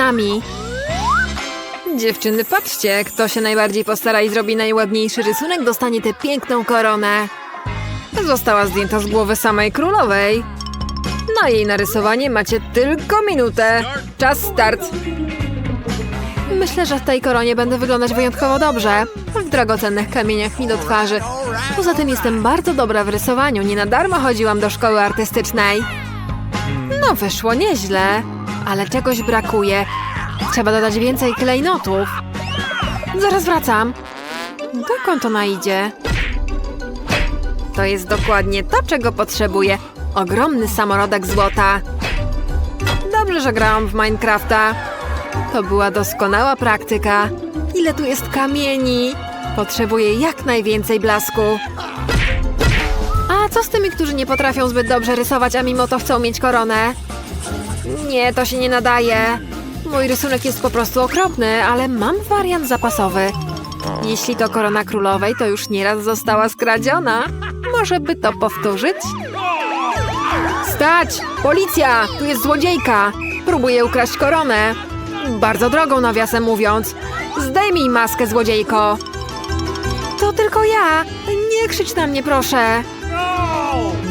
nami. Dziewczyny, patrzcie, kto się najbardziej postara i zrobi najładniejszy rysunek, dostanie tę piękną koronę. Została zdjęta z głowy samej królowej. Na jej narysowanie macie tylko minutę. Czas start. Myślę, że w tej koronie będę wyglądać wyjątkowo dobrze. W dragocennych kamieniach mi do twarzy. Poza tym jestem bardzo dobra w rysowaniu. Nie na darmo chodziłam do szkoły artystycznej. No, wyszło nieźle. Ale czegoś brakuje. Trzeba dodać więcej klejnotów. Zaraz wracam. Dokąd ona idzie? To jest dokładnie to, czego potrzebuję. Ogromny samorodek złota. Dobrze, że grałam w Minecrafta. To była doskonała praktyka. Ile tu jest kamieni? Potrzebuję jak najwięcej blasku. A co z tymi, którzy nie potrafią zbyt dobrze rysować, a mimo to chcą mieć koronę? Nie, to się nie nadaje. Mój rysunek jest po prostu okropny, ale mam wariant zapasowy. Jeśli to korona królowej, to już nieraz została skradziona. Może by to powtórzyć? Stać! Policja! Tu jest złodziejka! Próbuje ukraść koronę. Bardzo drogą, nawiasem mówiąc. Zdejmij maskę, złodziejko! To tylko ja! Nie krzycz na mnie, proszę!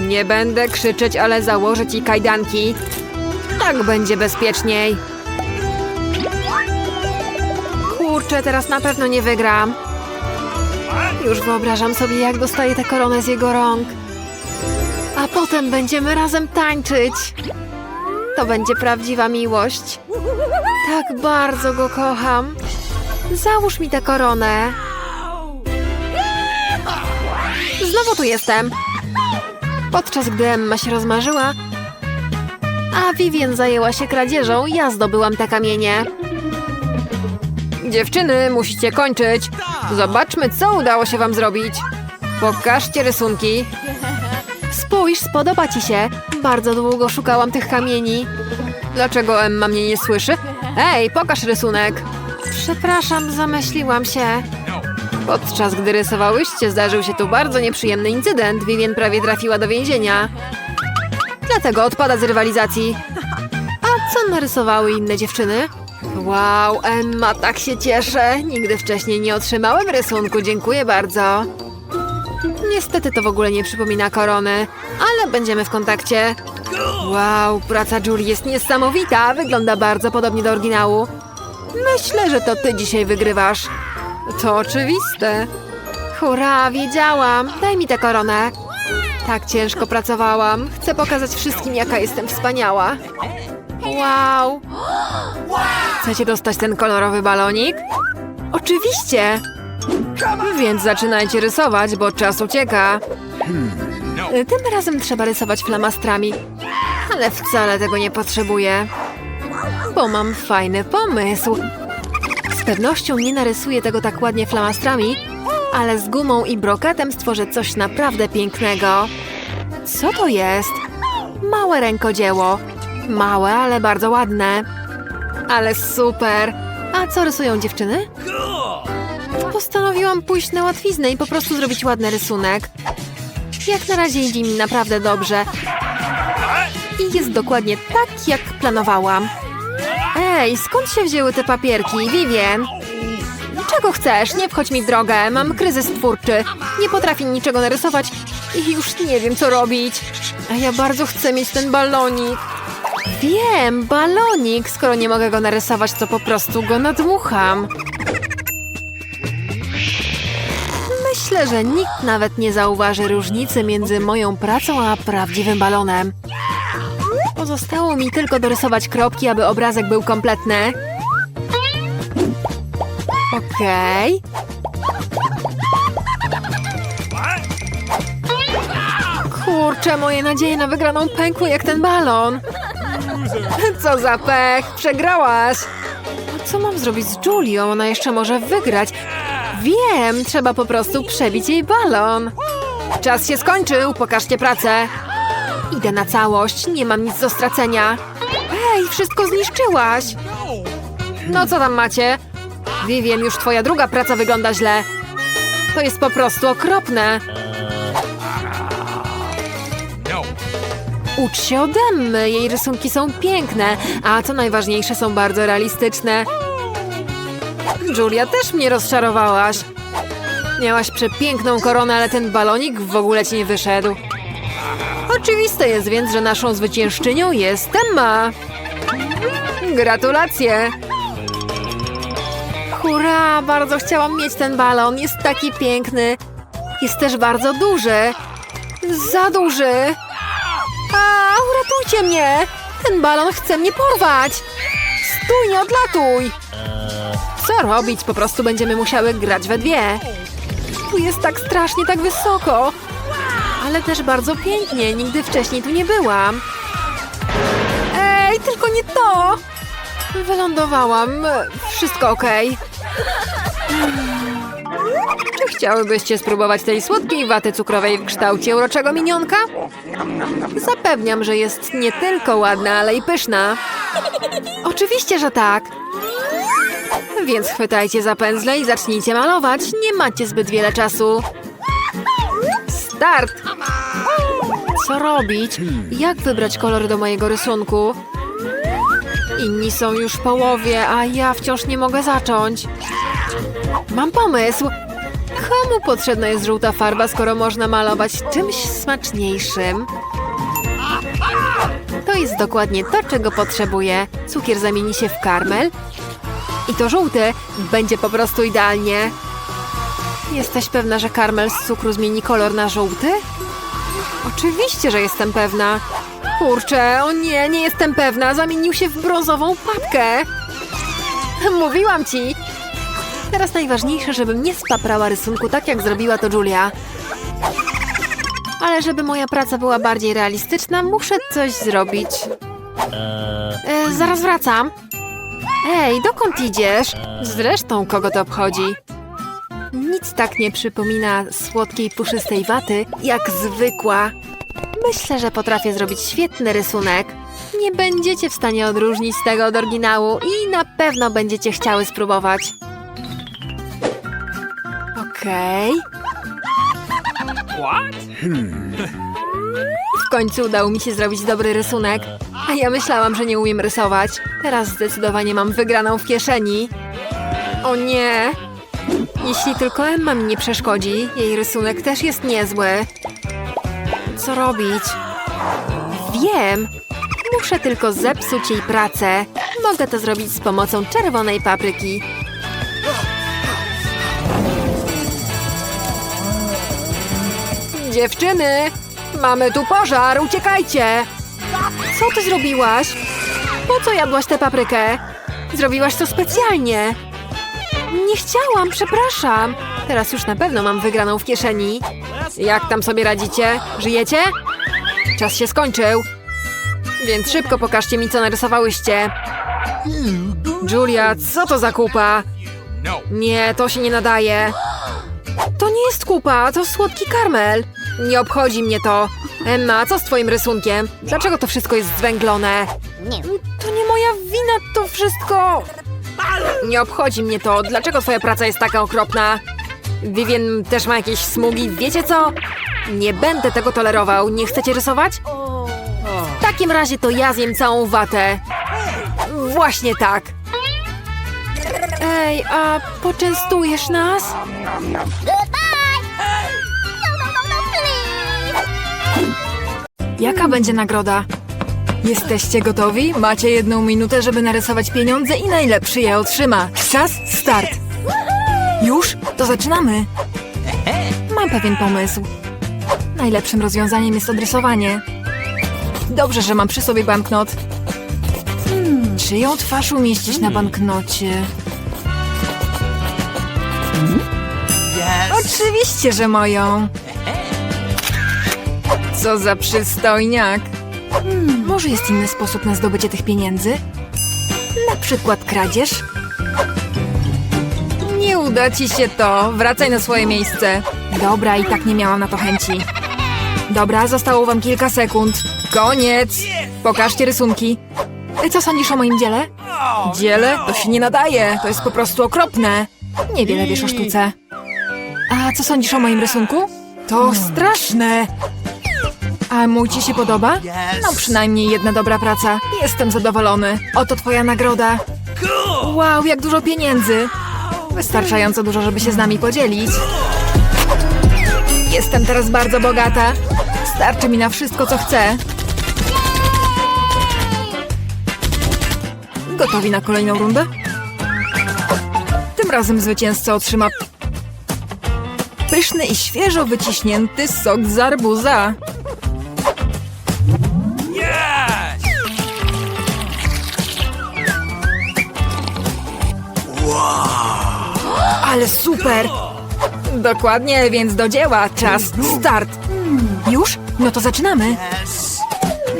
Nie będę krzyczeć, ale założę ci kajdanki. Tak będzie bezpieczniej. Kurczę, teraz na pewno nie wygram. Już wyobrażam sobie, jak dostaję tę koronę z jego rąk. A potem będziemy razem tańczyć. To będzie prawdziwa miłość. Tak bardzo go kocham. Załóż mi tę koronę. Znowu tu jestem. Podczas gdy Emma się rozmarzyła, a Vivien zajęła się kradzieżą, ja zdobyłam te kamienie. Dziewczyny, musicie kończyć. Zobaczmy, co udało się wam zrobić. Pokażcie rysunki. Spójrz, spodoba ci się. Bardzo długo szukałam tych kamieni. Dlaczego Emma mnie nie słyszy? Ej, pokaż rysunek. Przepraszam, zamyśliłam się. Podczas gdy rysowałyście, zdarzył się tu bardzo nieprzyjemny incydent. Vivien prawie trafiła do więzienia. Dlatego odpada z rywalizacji. A co narysowały inne dziewczyny? Wow, Emma, tak się cieszę. Nigdy wcześniej nie otrzymałem rysunku, dziękuję bardzo. Niestety to w ogóle nie przypomina korony, ale będziemy w kontakcie. Wow, praca Julie jest niesamowita, wygląda bardzo podobnie do oryginału. Myślę, że to ty dzisiaj wygrywasz. To oczywiste. Hurra, wiedziałam. Daj mi tę koronę. Tak ciężko pracowałam. Chcę pokazać wszystkim, jaka jestem wspaniała. Wow. Chcecie dostać ten kolorowy balonik? Oczywiście. Więc zaczynajcie rysować, bo czas ucieka. Tym razem trzeba rysować flamastrami. Ale wcale tego nie potrzebuję. Bo mam fajny pomysł. Z pewnością nie narysuję tego tak ładnie flamastrami, ale z gumą i brokatem stworzę coś naprawdę pięknego. Co to jest? Małe rękodzieło. Małe, ale bardzo ładne. Ale super. A co rysują dziewczyny? Postanowiłam pójść na łatwiznę i po prostu zrobić ładny rysunek. Jak na razie idzie mi naprawdę dobrze. I jest dokładnie tak, jak planowałam. Ej, skąd się wzięły te papierki, Vivien? Czego chcesz? Nie wchodź mi w drogę. Mam kryzys twórczy. Nie potrafię niczego narysować i już nie wiem, co robić. A ja bardzo chcę mieć ten balonik. Wiem, balonik. Skoro nie mogę go narysować, to po prostu go nadmucham. Myślę, że nikt nawet nie zauważy różnicy między moją pracą a prawdziwym balonem. Pozostało mi tylko dorysować kropki, aby obrazek był kompletny. Okej. Kurczę, moje nadzieje na wygraną pękły jak ten balon. Co za pech, przegrałaś. Co mam zrobić z Julią? Ona jeszcze może wygrać. Wiem, trzeba po prostu przebić jej balon. Czas się skończył, pokażcie pracę. Idę na całość, nie mam nic do stracenia. Ej, wszystko zniszczyłaś. No co tam macie? Vivien, już twoja druga praca wygląda źle. To jest po prostu okropne. Ucz się ode mnie, jej rysunki są piękne, a co najważniejsze są bardzo realistyczne. Julia, też mnie rozczarowałaś. Miałaś przepiękną koronę, ale ten balonik w ogóle ci nie wyszedł. Oczywiste jest więc, że naszą zwyciężczynią jest Emma. Gratulacje! Hurra, bardzo chciałam mieć ten balon, jest taki piękny. Jest też bardzo duży. Za duży. A, uratujcie mnie! Ten balon chce mnie porwać! Stój, nie odlatuj! Co robić? Po prostu będziemy musiały grać we dwie. Tu jest tak strasznie, tak wysoko. Ale też bardzo pięknie. Nigdy wcześniej tu nie byłam. Ej, tylko nie to! Wylądowałam. Wszystko okej. Czy chciałybyście spróbować tej słodkiej waty cukrowej w kształcie uroczego minionka? Zapewniam, że jest nie tylko ładna, ale i pyszna. Oczywiście, że tak. Więc chwytajcie za pędzle i zacznijcie malować. Nie macie zbyt wiele czasu. Start! Co robić? Jak wybrać kolor do mojego rysunku? Inni są już w połowie, a ja wciąż nie mogę zacząć. Mam pomysł. Komu potrzebna jest żółta farba, skoro można malować czymś smaczniejszym? To jest dokładnie to, czego potrzebuję. Cukier zamieni się w karmel. I to żółty będzie po prostu idealnie. Jesteś pewna, że karmel z cukru zmieni kolor na żółty? Oczywiście, że jestem pewna. Kurczę, o nie, nie jestem pewna. Zamienił się w brązową papkę. Mówiłam ci. Teraz najważniejsze, żebym nie spaprała rysunku tak, jak zrobiła to Julia. Ale żeby moja praca była bardziej realistyczna, muszę coś zrobić. E, zaraz wracam. Ej, dokąd idziesz? Zresztą, kogo to obchodzi? Nic tak nie przypomina słodkiej, puszystej waty, jak zwykła. Myślę, że potrafię zrobić świetny rysunek. Nie będziecie w stanie odróżnić tego od oryginału i na pewno będziecie chciały spróbować. Okej. W końcu udało mi się zrobić dobry rysunek, a ja myślałam, że nie umiem rysować. Teraz zdecydowanie mam wygraną w kieszeni. O nie! Jeśli tylko Emma mi nie przeszkodzi, jej rysunek też jest niezły. Co robić? Wiem! Muszę tylko zepsuć jej pracę. Mogę to zrobić z pomocą czerwonej papryki. Dziewczyny! Mamy tu pożar, uciekajcie! Co ty zrobiłaś? Po co jadłaś tę paprykę? Zrobiłaś to specjalnie. Nie chciałam, przepraszam. Teraz już na pewno mam wygraną w kieszeni. Jak tam sobie radzicie? Żyjecie? Czas się skończył. Więc szybko pokażcie mi, co narysowałyście. Julia, co to za kupa? Nie, to się nie nadaje. To nie jest kupa, to słodki karmel. Nie obchodzi mnie to. Emma, co z twoim rysunkiem? Dlaczego to wszystko jest zwęglone? To nie moja wina, to wszystko... Nie obchodzi mnie to. Dlaczego twoja praca jest taka okropna? Vivien też ma jakieś smugi. Wiecie co? Nie będę tego tolerował. Nie chcecie rysować? W takim razie to ja zjem całą watę. Właśnie tak. Ej, a poczęstujesz nas? Jaka będzie nagroda? Jesteście gotowi? Macie jedną minutę, żeby narysować pieniądze i najlepszy je otrzyma. Czas, start! Już? To zaczynamy. Mam pewien pomysł. Najlepszym rozwiązaniem jest odrysowanie. Dobrze, że mam przy sobie banknot. Czyją twarz umieścić na banknocie? Oczywiście, że moją. Co za przystojniak. Hmm, może jest inny sposób na zdobycie tych pieniędzy? Na przykład kradzież? Uda ci się to. Wracaj na swoje miejsce. Dobra, i tak nie miałam na to chęci. Dobra, zostało wam kilka sekund. Koniec! Pokażcie rysunki. E, Co sądzisz o moim dziele? Dziele? To się nie nadaje. To jest po prostu okropne. Niewiele wiesz o sztuce. A co sądzisz o moim rysunku? To straszne. A mój ci się podoba? No przynajmniej jedna dobra praca. Jestem zadowolony. Oto twoja nagroda. Wow, jak dużo pieniędzy. Wystarczająco dużo, żeby się z nami podzielić. Jestem teraz bardzo bogata. Starczy mi na wszystko, co chcę. Gotowi na kolejną rundę? Tym razem zwycięzca otrzyma pyszny i świeżo wyciśnięty sok z arbuza. Ale super! Dokładnie, więc do dzieła. Czas start. Już? No to zaczynamy.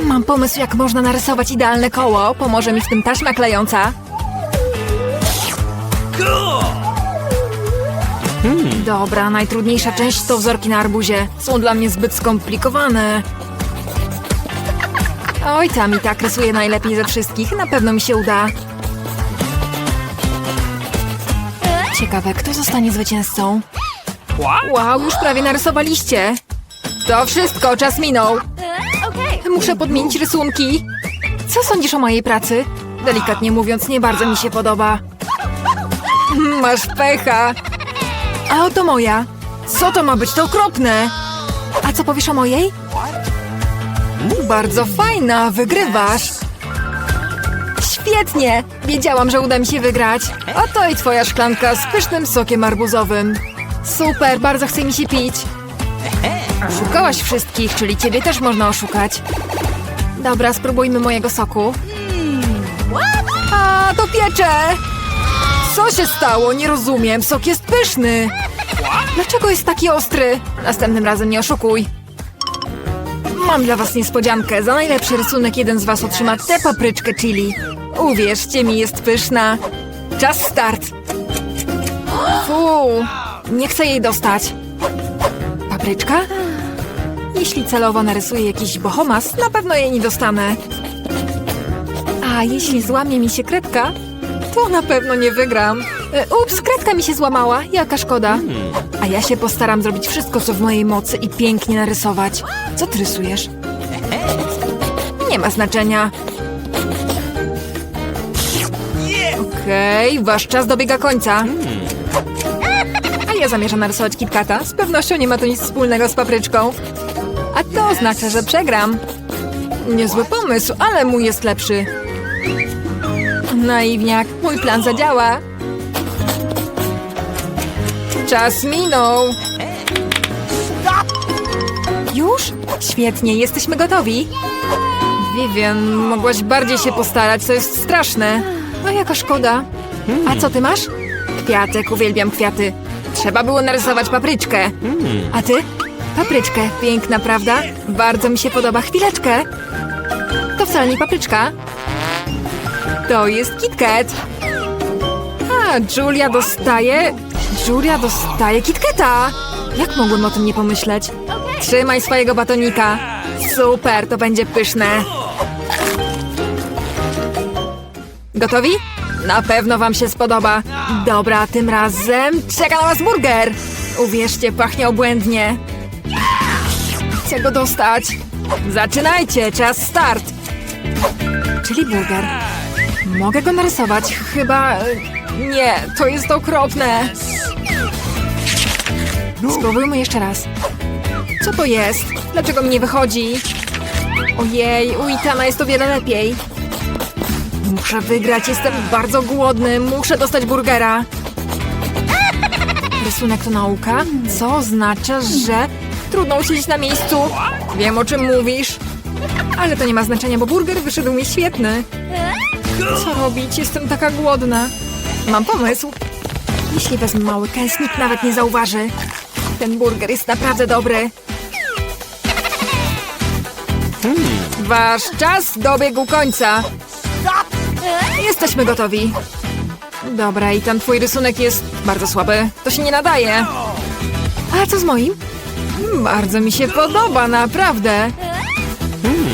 Mam pomysł, jak można narysować idealne koło. Pomoże mi w tym taśma klejąca. Dobra, najtrudniejsza część to wzorki na arbuzie. Są dla mnie zbyt skomplikowane. Oj, tam i tak rysuję najlepiej ze wszystkich. Na pewno mi się uda. Ciekawe, kto zostanie zwycięzcą? Wow, już prawie narysowaliście. To wszystko, czas minął. Muszę podmienić rysunki. Co sądzisz o mojej pracy? Delikatnie mówiąc, nie bardzo mi się podoba. Masz pecha. A oto moja. Co to ma być? To okropne. A co powiesz o mojej? Bardzo fajna, wygrywasz. Świetnie! Wiedziałam, że uda mi się wygrać. Oto i twoja szklanka z pysznym sokiem arbuzowym. Super, bardzo chce mi się pić. Szukałaś wszystkich, czyli ciebie też można oszukać. Dobra, spróbujmy mojego soku. A, to piecze! Co się stało? Nie rozumiem. Sok jest pyszny. Dlaczego jest taki ostry? Następnym razem nie oszukuj. Mam dla was niespodziankę. Za najlepszy rysunek jeden z was otrzyma tę papryczkę chili. Uwierzcie mi, jest pyszna. Czas start. Fu, nie chcę jej dostać. Papryczka? Jeśli celowo narysuję jakiś bohomas, na pewno jej nie dostanę. A jeśli złamie mi się kredka, to na pewno nie wygram. E, Ups, kredka mi się złamała. Jaka szkoda. A ja się postaram zrobić wszystko, co w mojej mocy i pięknie narysować. Co ty rysujesz? Nie ma znaczenia. Okej, wasz czas dobiega końca. A ja zamierzam narysować KitKata. Z pewnością nie ma to nic wspólnego z papryczką. A to oznacza, że przegram. Niezły pomysł, ale mój jest lepszy. Naiwniak, mój plan zadziała. Czas minął. Już? Świetnie, jesteśmy gotowi. Vivian, mogłaś bardziej się postarać, to jest straszne. No jaka szkoda. A co ty masz? Kwiatek, uwielbiam kwiaty. Trzeba było narysować papryczkę. A ty? Papryczkę, piękna, prawda? Bardzo mi się podoba. Chwileczkę. To wcale nie papryczka. To jest KitKat. A, Julia dostaje... Julia dostaje KitKata. Jak mogłem o tym nie pomyśleć? Trzymaj swojego batonika. Super, to będzie pyszne. Gotowi? Na pewno wam się spodoba. Dobra, tym razem czeka na was burger. Uwierzcie, pachnie obłędnie. Chcę go dostać. Zaczynajcie, czas start. Czyli burger. Mogę go narysować, chyba... e, Nie, to jest okropne. Spróbujmy jeszcze raz. Co to jest? Dlaczego mi nie wychodzi? Ojej, u jest o wiele lepiej. Muszę wygrać, jestem bardzo głodny, muszę dostać burgera. Rysunek to nauka, co oznacza, że trudno usiedzieć na miejscu. Wiem, o czym mówisz. Ale to nie ma znaczenia, bo burger wyszedł mi świetny. Co robić? Jestem taka głodna. Mam pomysł. Jeśli wezmę małykę, nikt nawet nie zauważy. Ten burger jest naprawdę dobry. Wasz czas dobiegł końca. Jesteśmy gotowi. Dobra, i ten twój rysunek jest bardzo słaby. To się nie nadaje. A co z moim? Bardzo mi się podoba, naprawdę.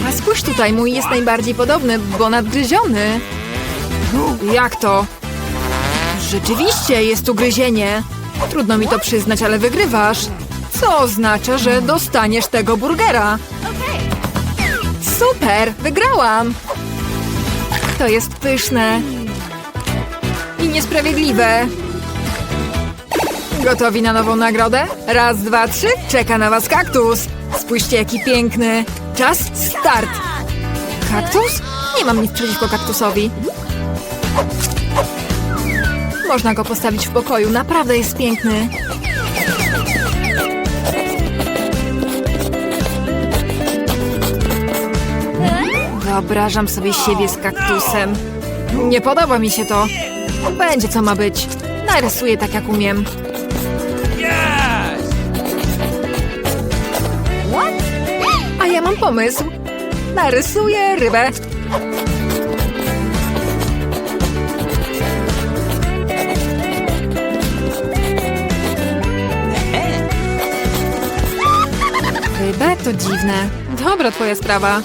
A spójrz tutaj, mój jest najbardziej podobny, bo nadgryziony. Jak to? Rzeczywiście jest ugryzienie. Trudno mi to przyznać, ale wygrywasz. Co oznacza, że dostaniesz tego burgera. Super! Wygrałam! To jest pyszne. I niesprawiedliwe. Gotowi na nową nagrodę? Raz, dwa, trzy. Czeka na was kaktus. Spójrzcie, jaki piękny. Czas start. Kaktus? Nie mam nic przeciwko kaktusowi. Można go postawić w pokoju. Naprawdę jest piękny. Wyobrażam sobie siebie z kaktusem. Nie podoba mi się to. Będzie co ma być. Narysuję tak jak umiem. A ja mam pomysł. Narysuję rybę. Rybę to dziwne. Dobra, twoja sprawa.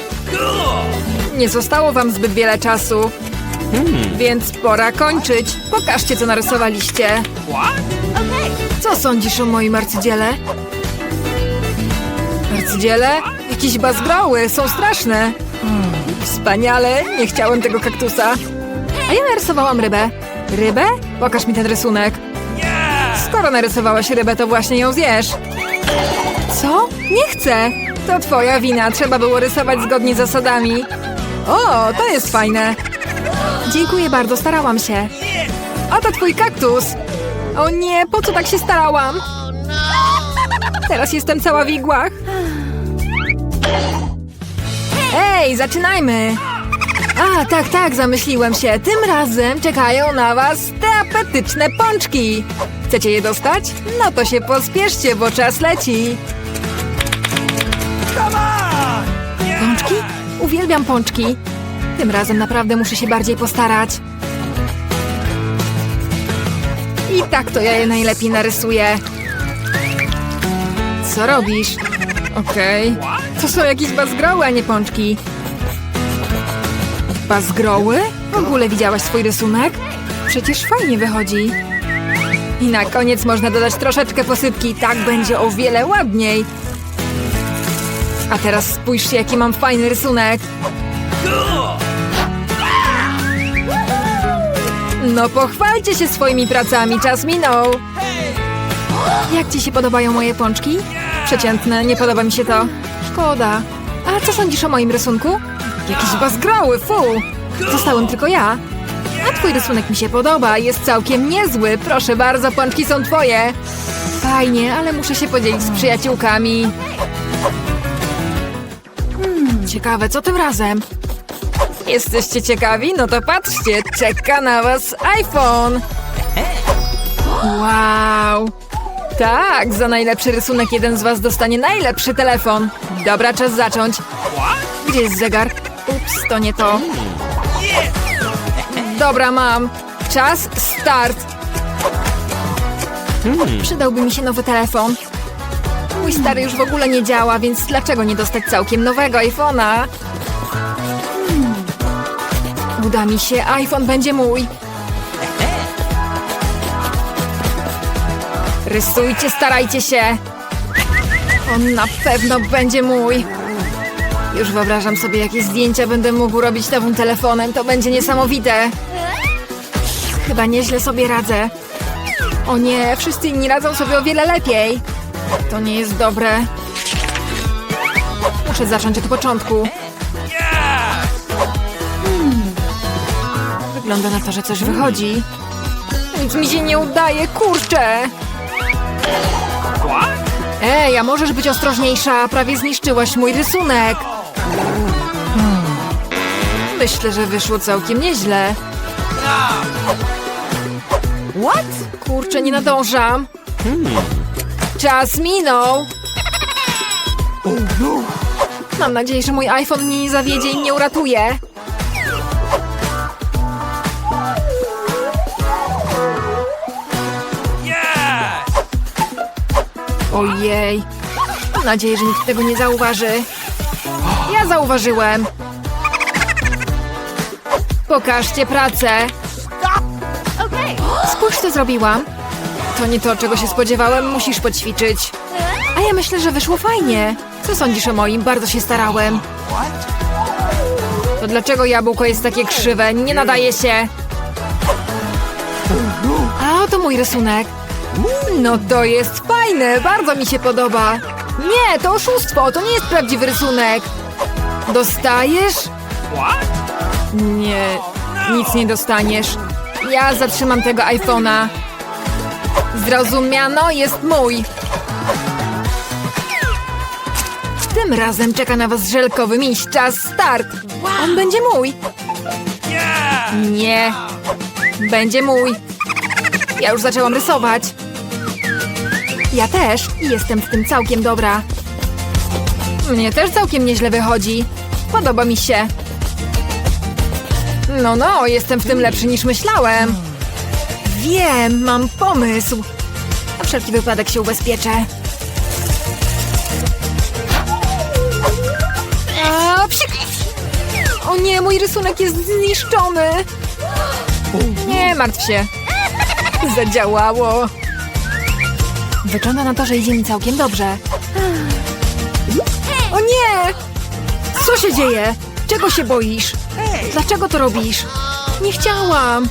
Nie zostało wam zbyt wiele czasu. Więc pora kończyć. Pokażcie, co narysowaliście. Co sądzisz o moim arcydziele? Arcydziele? Jakieś bazgroły, są straszne. Wspaniale, nie chciałem tego kaktusa. A ja narysowałam rybę. Rybę? Pokaż mi ten rysunek. Skoro narysowałaś rybę, to właśnie ją zjesz. Co? Nie chcę. To twoja wina, trzeba było rysować zgodnie z zasadami. O, to jest fajne. Dziękuję bardzo, starałam się. A to twój kaktus. O nie, po co tak się starałam? Teraz jestem cała w igłach. Ej, zaczynajmy! A, tak, tak, zamyśliłem się. Tym razem czekają na was te apetyczne pączki. Chcecie je dostać? No to się pospieszcie, bo czas leci. Uwielbiam pączki. Tym razem naprawdę muszę się bardziej postarać. I tak to ja je najlepiej narysuję. Co robisz? Okej. To są jakieś bazgroły, a nie pączki. Bazgroły? W ogóle widziałaś swój rysunek? Przecież fajnie wychodzi. I na koniec można dodać troszeczkę posypki, tak będzie o wiele ładniej. A teraz spójrzcie, jaki mam fajny rysunek. No pochwalcie się swoimi pracami, czas minął. Jak ci się podobają moje pączki? Przeciętne, nie podoba mi się to. Szkoda. A co sądzisz o moim rysunku? Jakiś bazgrały, fu! Zostałem tylko ja. A twój rysunek mi się podoba, jest całkiem niezły. Proszę bardzo, pączki są twoje. Fajnie, ale muszę się podzielić z przyjaciółkami. Ciekawe, co tym razem? Jesteście ciekawi? No to patrzcie, czeka na was iPhone! Wow! Tak, za najlepszy rysunek jeden z was dostanie najlepszy telefon. Dobra, czas zacząć. Gdzie jest zegar? Ups, to nie to. Dobra, mam. Czas start. Przydałby mi się nowy telefon. Mój stary już w ogóle nie działa, więc dlaczego nie dostać całkiem nowego iPhone'a? Uda mi się, iPhone będzie mój. Rysujcie, starajcie się. On na pewno będzie mój. Już wyobrażam sobie, jakie zdjęcia będę mógł robić nowym telefonem. To będzie niesamowite. Chyba nieźle sobie radzę. O nie, wszyscy inni radzą sobie o wiele lepiej. To nie jest dobre. Muszę zacząć od początku. Wygląda na to, że coś wychodzi. Nic mi się nie udaje, kurczę! Ej, a możesz być ostrożniejsza? Prawie zniszczyłaś mój rysunek. Hmm. Myślę, że wyszło całkiem nieźle. What? Kurczę, nie nadążam. Czas minął. Mam nadzieję, że mój iPhone mnie nie zawiedzie i mnie uratuje. Ojej. Mam nadzieję, że nikt tego nie zauważy. Ja zauważyłem. Pokażcie pracę. Spójrz, co zrobiłam. To nie to, czego się spodziewałem. Musisz poćwiczyć. A ja myślę, że wyszło fajnie. Co sądzisz o moim? Bardzo się starałem. To dlaczego jabłko jest takie krzywe? Nie nadaje się. A oto mój rysunek. No to jest fajne, bardzo mi się podoba. Nie, to oszustwo, to nie jest prawdziwy rysunek. Dostajesz? Nie, nic nie dostaniesz. Ja zatrzymam tego iPhone'a. Zrozumiano, jest mój. Tym razem czeka na was żelkowy miś. Czas start. On będzie mój. Nie. Będzie mój. Ja już zaczęłam rysować. Ja też jestem w tym całkiem dobra. Mnie też całkiem nieźle wychodzi. Podoba mi się. No, no, jestem w tym lepszy niż myślałem. Wiem, mam pomysł. Na wszelki wypadek się ubezpieczę. O nie, mój rysunek jest zniszczony. Nie martw się. Zadziałało. Wygląda na to, że idzie mi całkiem dobrze. O nie! Co się dzieje? Czego się boisz? Dlaczego to robisz? Nie chciałam.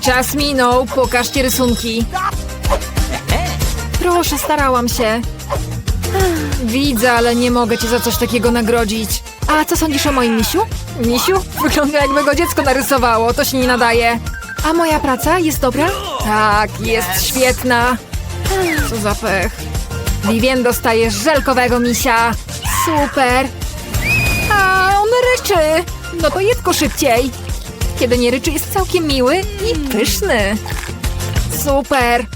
Czas minął, pokażcie rysunki. Proszę, starałam się. Widzę, ale nie mogę cię za coś takiego nagrodzić. A co sądzisz o moim misiu? Misiu? Wygląda jakby go dziecko narysowało, to się nie nadaje. A moja praca jest dobra? Tak, jest świetna. Co za pech. Vivien dostaje żelkowego misia. Super. A on ryczy. No to jedz go szybciej. Kiedy nie ryczy, jest całkiem miły i pyszny. Super.